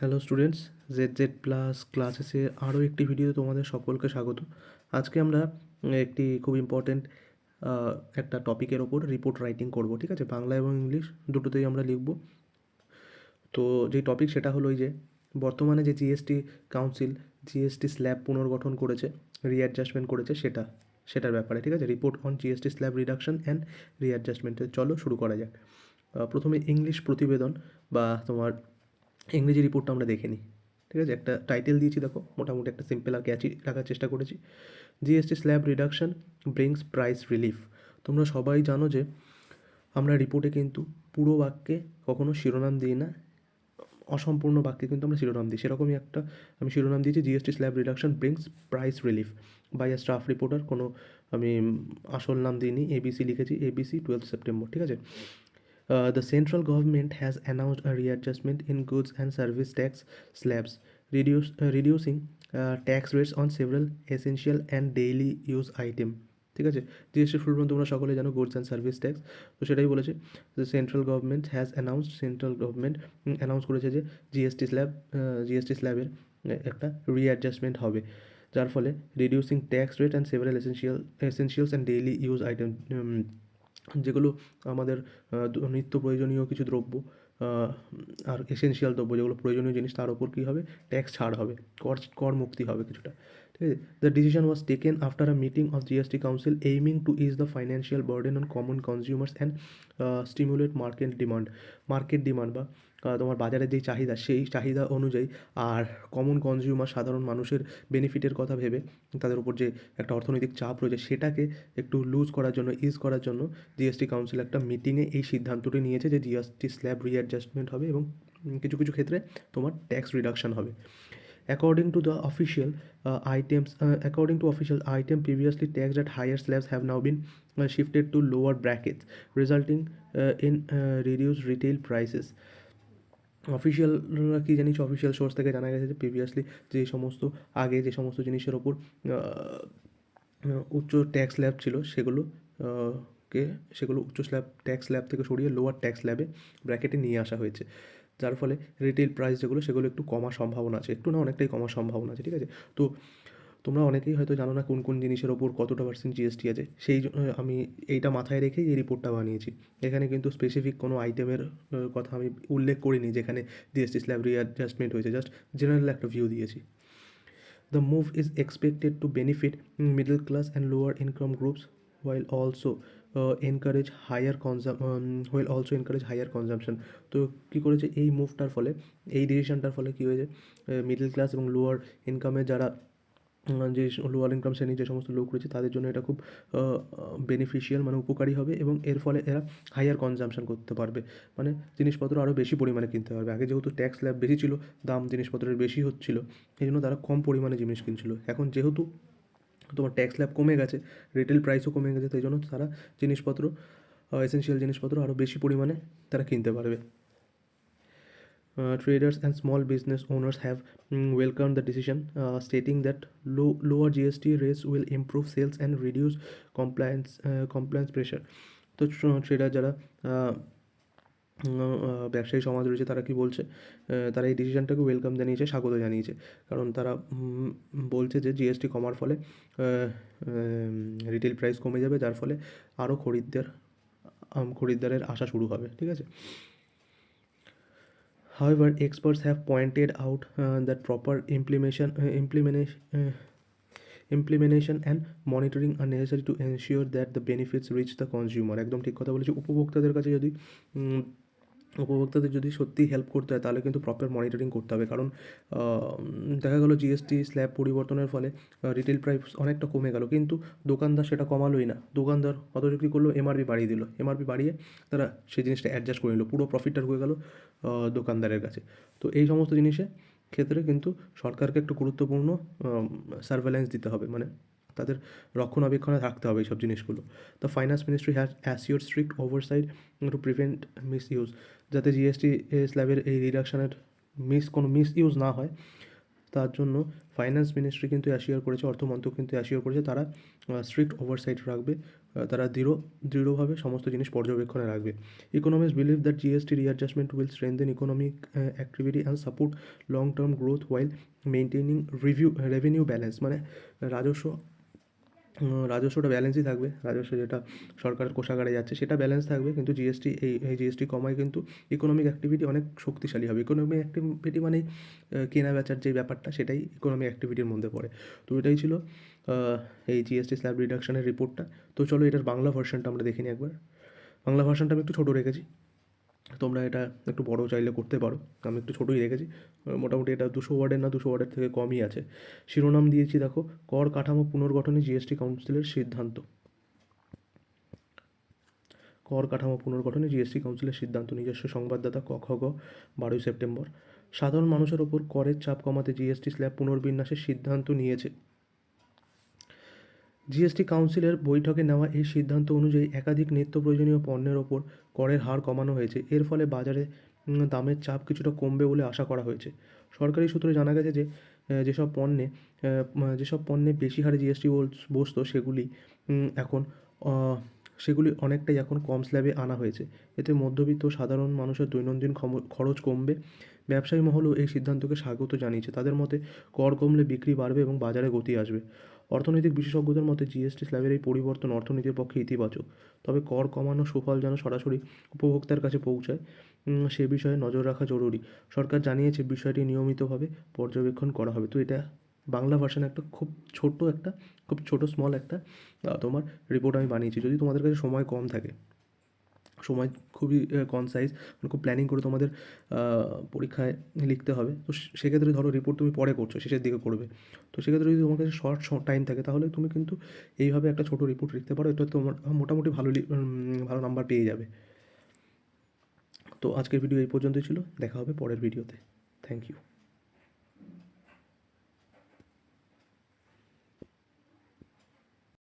Hello students Z Z plus ক্লাসেসে আরও একটি video তোমাদের সকলকে স্বাগত। আজকে আমরা একটি খুব ইম্পর্ট্যান্ট একটা টপিকের ওপর রিপোর্ট রাইটিং করব, ঠিক আছে? বাংলা এবং ইংলিশ দুটোতেই আমরা লিখব। তো যেই টপিক সেটা হলো যে, বর্তমানে যে জিএসটি কাউন্সিল জিএসটি স্ল্যাব পুনর্গঠন করেছে রিঅ্যাডজাস্টমেন্ট করেছে সেটা, সেটার ব্যাপারে, ঠিক আছে? Report on GST slab reduction and রিঅ্যাডজাস্টমেন্টে চলো শুরু করা যাক। প্রথমে ইংলিশ প্রতিবেদন বা তোমার ইংরেজি রিপোর্টটা আমরা দেখে নিই, ঠিক আছে? একটা টাইটেল দিয়েছি, দেখো, মোটামুটি একটা সিম্পল আর ক্যাচি রাখার চেষ্টা করেছি। GST slab reduction brings price relief তোমরা সবাই জানো যে আমরা রিপোর্টে কিন্তু পুরো বাক্যে কখনো শিরোনাম দিই না, অসম্পূর্ণ বাক্যে কিন্তু আমরা শিরোনাম দিই। সেরকমই একটা আমি শিরোনাম দিয়েছি GST slab reduction brings price relief by a staff reporter কোনো আমি আসল নাম দিইনি এবিসি লিখেছি এবিসি টুয়েলভ সেপ্টেম্বর ঠিক আছে? The central government has announced a readjustment in goods and service tax slabs, reduce, uh, reducing uh, tax rates on several essential and daily use item. ঠিক আছে? জিএসটি ফুল তোমরা সকলে জানো goods and service tax তো সেটাই বলেছে যে central government has announced central government announce করেছে যে জিএসটি স্ল্যাব জিএসটি স্ল্যাবের একটা রিঅ্যাডজাস্টমেন্ট হবে। যার ফলে reducing tax rate and several essential essentials and daily use item যেগুলো আমাদের নিত্য প্রয়োজনীয় কিছু দ্রব্য আর এসেনশিয়াল দ্রব্য যেগুলো প্রয়োজনীয় জিনিস, তার উপর কী হবে? ট্যাক্স ছাড় হবে, কর কর মুক্তি হবে কিছুটা। ঠিক আছে? The decision was taken after a meeting of GST council aiming to ease the financial burden on common consumers and stimulate market demand market demand বা তোমার বাজারের যেই চাহিদা সেই চাহিদা অনুযায়ী আর কমন কনজিউমার সাধারণ মানুষের বেনিফিটের কথা ভেবে তাদের উপর যে একটা অর্থনৈতিক চাপ রয়েছে সেটাকে একটু লুজ করার জন্য ইজ করার জন্য জিএসটি কাউন্সিল একটা মিটিংয়ে এই সিদ্ধান্তটি নিয়েছে যে জিএসটি স্ল্যাব রিঅ্যাডজাস্টমেন্ট হবে এবং কিছু কিছু ক্ষেত্রে তোমার ট্যাক্স রিডাকশন হবে According to the official uh, items, uh, according to official item previously taxed at higher slabs have now been uh, shifted in uh, reduced retail prices. Official কি জানিস official source থেকে জানা গেছে যে previously যে সমস্ত, আগে যে সমস্ত জিনিসের ওপর উচ্চ ট্যাক্স ল্যাব ছিল, সেগুলো কে, সেগুলো উচ্চ স্ল্যাব ট্যাক্স ল্যাব থেকে সরিয়ে লোয়ার ট্যাক্স ল্যাবে ব্র্যাকেটে নিয়ে আসা হয়েছে। যার ফলে রিটেল প্রাইস যেগুলো, সেগুলো একটু কমার সম্ভাবনা আছে। একটু না অনেকটাই কমার সম্ভাবনা আছে, ঠিক আছে? তো তোমরা অনেকেই হয়তো জানো না কোন কোন জিনিসের ওপর কতটা পার্সেন্ট জিএসটি আছে। সেই আমি এইটা মাথায় রেখেই এই রিপোর্টটা বানিয়েছি। এখানে কিন্তু স্পেসিফিক কোনো আইটেমের কথা আমি উল্লেখ করিনি যেখানে জিএসটি স্ল্যাব রিঅ্যাডজাস্টমেন্ট হয়েছে। জাস্ট জেনারেল একটা ভিউ দিয়েছি। The move is expected to benefit middle class and lower income groups while also uh, encourage higher consum- um, also encourage higher consumption. তো কী করেছে? এই মুভটার ফলে এই ডিসিশনটার ফলে কী হয়েছে? মিডল ক্লাস এবং লোয়ার ইনকামে যারা যে লোয়ার ইনকাম শ্রেণির যে সমস্ত লোক রয়েছে, তাদের জন্য এটা খুব বেনিফিশিয়াল মানে উপকারী হবে এবং এর ফলে এরা হাইয়ার কনজামশন করতে পারবে। মানে জিনিসপত্র আরও বেশি পরিমাণে কিনতে পারবে। আগে যেহেতু ট্যাক্স স্ল্যাব বেশি ছিল, দাম জিনিসপত্রের বেশি হচ্ছিল এই জন্য তারা কম পরিমাণে জিনিস কিনছিল। এখন যেহেতু তোমার ট্যাক্স স্ল্যাব কমে গেছে রিটেল প্রাইসও কমে গেছে, তাই জন্য তারা জিনিসপত্র এসেনশিয়াল জিনিসপত্র আরও বেশি পরিমাণে তারা কিনতে পারবে। Traders and small business owners have mm, welcomed the decision, uh, stating that low, lower GST rates will improve sales and reduce compliance uh, compliance pressure. তো ট্রেডার যারা ব্যবসায়ী সমাজ রয়েছে তারা কি বলছে তারা এই ডিসিশনটাকে ওয়েলকাম জানিয়েছে স্বাগত জানিয়েছে কারণ তারা বলছে যে জিএসটি কমার ফলে রিটেল প্রাইস কমে যাবে যার ফলে আরও খরিদ্দার খরিদ্দারের আসা শুরু হবে ঠিক আছে However, experts have pointed out uh, that proper implementation, uh, implementation, uh, implementation and monitoring are necessary to ensure that the benefits reach the consumer. একদম ঠিক কথা বলেছি উপভোক্তাদের কাছে যদি উপভোক্তাদের যদি সত্যি হেল্প করতে হয়, তাহলে কিন্তু প্রপার মনিটরিং করতে হবে। কারণ দেখা গেলো জিএসটি স্ল্যাব পরিবর্তনের ফলে রিটেল প্রাইস অনেকটা কমে গেল। কিন্তু দোকানদার সেটা কমালোই না। দোকানদার অথচ কী করল এমআরপি বাড়িয়ে দিল। এমআরপি বাড়িয়ে তারা সেই জিনিসটা অ্যাডজাস্ট করে নিল। পুরো প্রফিটটা হয়ে গেল দোকানদারের কাছে। তো এই সমস্ত জিনিসে ক্ষেত্রে কিন্তু সরকারকে একটু গুরুত্বপূর্ণ সার্ভেলেন্স দিতে হবে। মানে তাদের রক্ষণাবেক্ষণে থাকতে হবে এইসব জিনিসগুলো। The finance ministry has assure strict oversight to prevent miss use যাতে জিএসটি স্ল্যাবের এই রিডাকশনের মিস কোনো মিস ইউজ না হয়, তার জন্য ফাইন্যান্স মিনিস্ট্রি কিন্তু অ্যাসিওর করেছে, অর্থমন্ত্রক কিন্তু অ্যাসিওর করেছে, তারা স্ট্রিক্ট ওভারসাইট রাখবে তারা দৃঢ়, দৃঢ়ভাবে সমস্ত জিনিস পর্যবেক্ষণে রাখবে। Economics believe that GST readjustment will strengthen economic activity and support long term growth while maintaining review revenue balance মানে রাজস্ব রাজস্বটা ব্যালেন্সই থাকবে। রাজস্ব যেটা সরকারের কোষাগারে যাচ্ছে সেটা ব্যালেন্স থাকবে কিন্তু জিএসটি এই এই জিএসটি কমায় কিন্তু ইকোনমিক অ্যাক্টিভিটি অনেক শক্তিশালী হবে। ইকোনমিক অ্যাক্টিভিটি আহ, কেনা বেচার যে ব্যাপারটা সেটাই ইকোনমিক অ্যাক্টিভিটির মধ্যে পড়ে। তো এটাই ছিল এই জিএসটি স্ল্যাব রিডাকশনের রিপোর্টটা তো চলো এটার বাংলা ভার্সনটা আমরা দেখে নিই একবার। বাংলা ভার্সনটা আমি একটু ছোটো রেখেছি। তোমরা এটা একটু বড় চাইলে করতে পারো। আমি একটু ছোটোই রেখেছি। মোটামুটি এটা দুশো ওয়ার্ডের না, দুশো ওয়ার্ডের থেকে কমই আছে। শিরোনাম দিয়েছি, দেখো, কর কাঠামো পুনর্গঠনে জিএসটি কাউন্সিলের সিদ্ধান্ত। কর কাঠামো পুনর্গঠনে জিএসটি কাউন্সিলের সিদ্ধান্ত, নিজস্ব সংবাদদাতা ক, খ, গ, বারোই সেপ্টেম্বর। সাধারণ মানুষের ওপর করের চাপ কমাতে জিএসটি স্ল্যাব পুনর্বিন্যাসের সিদ্ধান্ত নিয়েছে। জিএসটি কাউন্সিলের বৈঠকে নেওয়া এই সিদ্ধান্ত অনুযায়ী একাধিক নিত্য প্রয়োজনীয় পণ্যের ওপর করের হার কমানো হয়েছে। এর ফলে বাজারে দামের চাপ কিছুটা কমবে বলে আশা করা হয়েছে। সরকারি সূত্রে জানা গেছে যে যেসব পণ্যে যেসব পণ্যে বেশি হারে জিএসটি বসত সেগুলি এখন সেগুলি অনেকটাই এখন কম স্ল্যাবে আনা হয়েছে। এতে মধ্যবিত্ত সাধারণ মানুষের দৈনন্দিন খরচ কমবে। ব্যবসায়ী মহলও এই সিদ্ধান্তকে স্বাগত জানিয়েছে। তাদের মতে, কর কমলে বিক্রি বাড়বে এবং বাজারে গতি আসবে। অর্থনৈতিক বিশেষজ্ঞদের মতে জিএসটি স্ল্যাবের এই পরিবর্তন অর্থনীতির পক্ষে ইতিবাচক। তবে কর কমানো সুফল যেন সরাসরি উপভোক্তার কাছে পৌঁছায় সে বিষয়ে নজর রাখা জরুরি। সরকার জানিয়েছে, বিষয়টি নিয়মিতভাবে পর্যবেক্ষণ করা হবে। তো এটা বাংলা ভার্সনে একটা খুব ছোট একটা, খুব ছোট স্মল একটা তোমার রিপোর্ট আমি বানিয়েছি। যদি তোমাদের কাছে সময় কম থাকে সময় খুবই কনসাইজ মানে খুব প্ল্যানিং করে তোমাদের পরীক্ষায় লিখতে হবে। তো সেক্ষেত্রে ধরো রিপোর্ট তুমি পরে করছ, শেষের দিকে করবে। তো সেক্ষেত্রে যদি তোমার কাছে শর্ট টাইম থাকে, তাহলে তুমি কিন্তু এইভাবে একটা ছোটো রিপোর্ট লিখতে পারো, এটা তোমার মোটামুটি ভালো ভালো নাম্বার পেয়ে যাবে। তো আজকের ভিডিও এই পর্যন্তই ছিল, দেখা হবে পরের ভিডিওতে থ্যাংক ইউ